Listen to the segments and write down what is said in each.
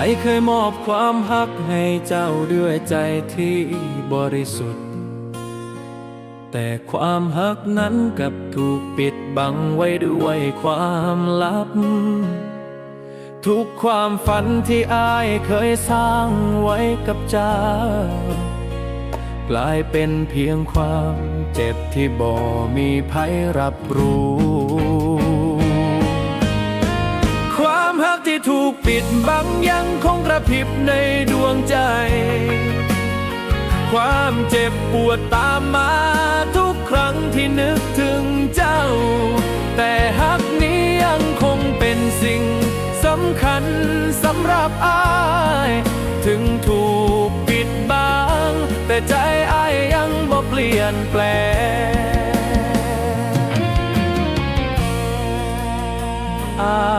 ายเคยมอบความฮักให้เจ้าด้วยใจที่บริสุทธิ์ แต่ความฮักนั้นกลับถูกปิดบังไว้ด้วยความลับ ทุกความฝันที่อายเคยสร้างไว้กับเจ้า กลายเป็นเพียงความเจ็บที่บ่มีภัยรับรู้ ที่ถูกปิดบังยังคงกระพริบในดวงใจ ความเจ็บปวดตามมาทุกครั้งที่นึกถึงเจ้า แต่ฮักนี้ยังคงเป็นสิ่งสำคัญสำหรับอาย ถึงถูกปิดบังแต่ใจอายยังบ่เปลี่ยนแปลงอา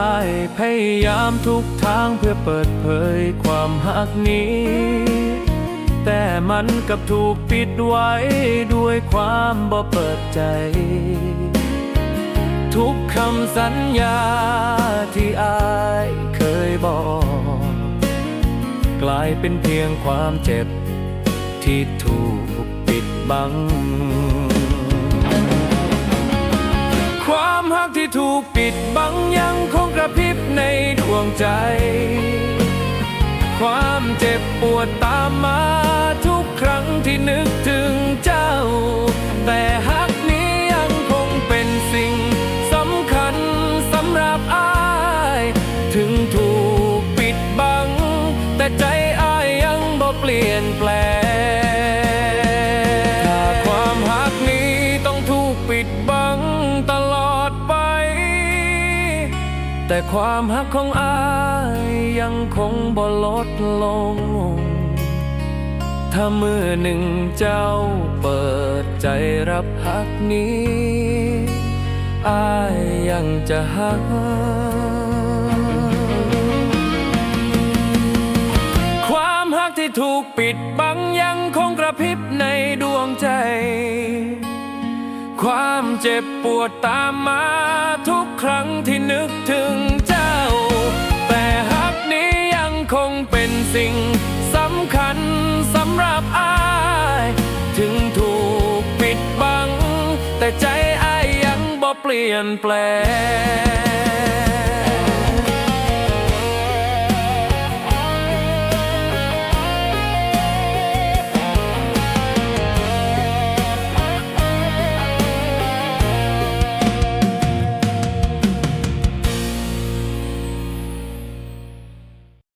พยายามทุกทางเพื่อเปิดเผยความหักนี้ แต่มันกลับถูกปิดไว้ด้วยความบ่เปิดใจ ทุกคำสัญญาที่อายเคยบอก กลายเป็นเพียงความเจ็บที่ถูกปิดบัง ความฮักที่ถูกปิดบัง วดตามมาทุกครั้งที่นึกถึงเจ้า แต่ฮักนี้ยังคงเป็นสิ่งสำคัญสำหรับอาย ถึงถูกปิดบัง แต่ใจอายยังบ่เปลี่ยนแปลงถ้าความฮักนี้ต้องถูกปิดบังตลอดไป แต่ความฮักของอายยังคงบ่ลดลง ถ้ามือหนึ่งเจ้าเปิดใจรับฮักนี้อายยังจะฮักความฮักที่ถูกปิดบังยังคงกระพริบในดวงใจ ความเจ็บปวดตามมาทุกครั้งที่นึกถึงเจ้า แต่ฮักนี้ยังคงเป็นสิ่ง ถึงถูกปิดบัง แต่ใจอายยังบ่เปลี่ยนแปลง